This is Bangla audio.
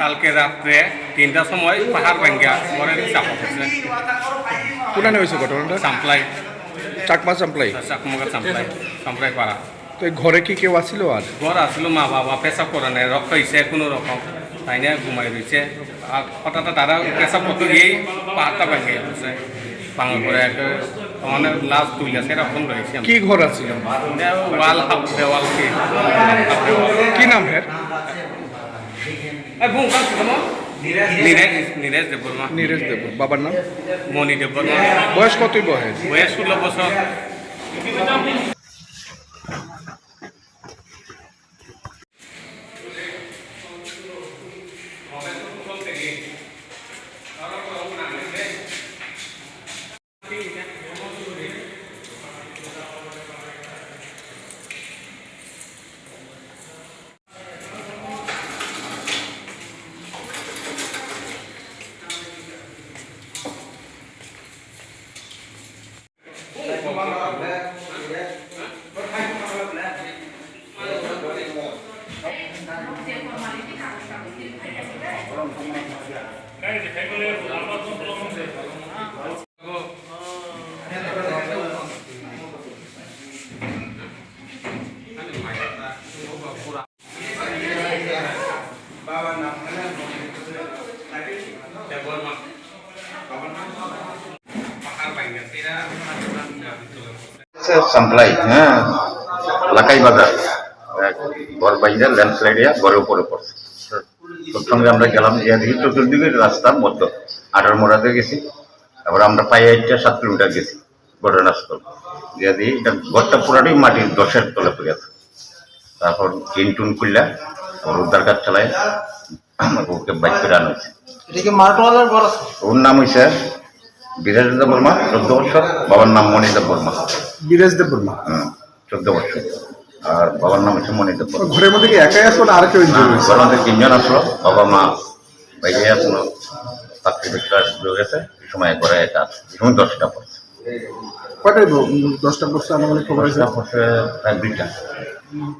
কালকে রাত্রে তিনটার সময় পাহাড় ভাঙ্গা ঘরের চাপা পড়ছে। কোনানে হয়েছে ঘটনাটা? সাম্পলাই। চাকমা চাম্পলাই চাকমগা সাম্পলাই সাম্পলাই পাড়া। তো ঘরে কি কেউ আসছিল আর? ঘর আসলো মা বাবা পেশাব করে নাই রক্ত হয়েছে কোনো রকম। তাই না ঘুমাই রয়েছে আর হঠাৎ তারা পেশাব করতে গিয়েই পাহাড়টা ভেঙে গেছে। ভাঙা করে একটা মানে লাশ তুলে সেরকম রয়েছে। কি ঘর আসছিল ওয়াল হাফ দেওয়াল কি? হাফ দেওয়াল কি নাম হ্যাঁ নীরেশ দেববর্মা। নীরজ দেব বাবার নাম? মণি দেববর্মা। বয়স কতই বয়স? বয়স ষোলো বছর। দেববর্মা পাহাড় ভাঙ্গা সেরা হ্যাঁ ঘর বাইরে ল্যান্ডস্লাইডে ঘরের উপরে পড়ছে। সঙ্গে আমরা গেলাম গিয়ে দেখি চতুর্দিকে রাস্তার মধ্যে। আঠার মোড়াতে গেছি। তারপর আমরা পায়ে একটা সাত কিলোমিটার গেছি ঘটনাস্থল। গিয়ে দিই এটা ঘরটা পুরাটাই মাটির দশের তলে পড়ে আছে। তারপর টিন টুন খুললা তারপর উদ্ধার কাজ চালায়। ওকে বাইক করে আনা হয়েছে। ওর নাম হয়েছে বিরাজদা বর্মা চোদ্দ বছর। বাবার নাম মণিদেব বর্মা। বিরাজ দেব বর্মা। হুম, চোদ্দ বছর। আর বাবার নাম হচ্ছে মনিত ঘরের মধ্যে কি একাই আসলো না আর কেউ? ঘরের মধ্যে তিনজন আসলো বাবা মা বাইরে আসলো চাকরি বিক্রা শুরু গেছে এই সময় করে এটা সময় দশটা পড়ছে কটাই দশটা পড়ছে আমার খবর আছে? দুইটা।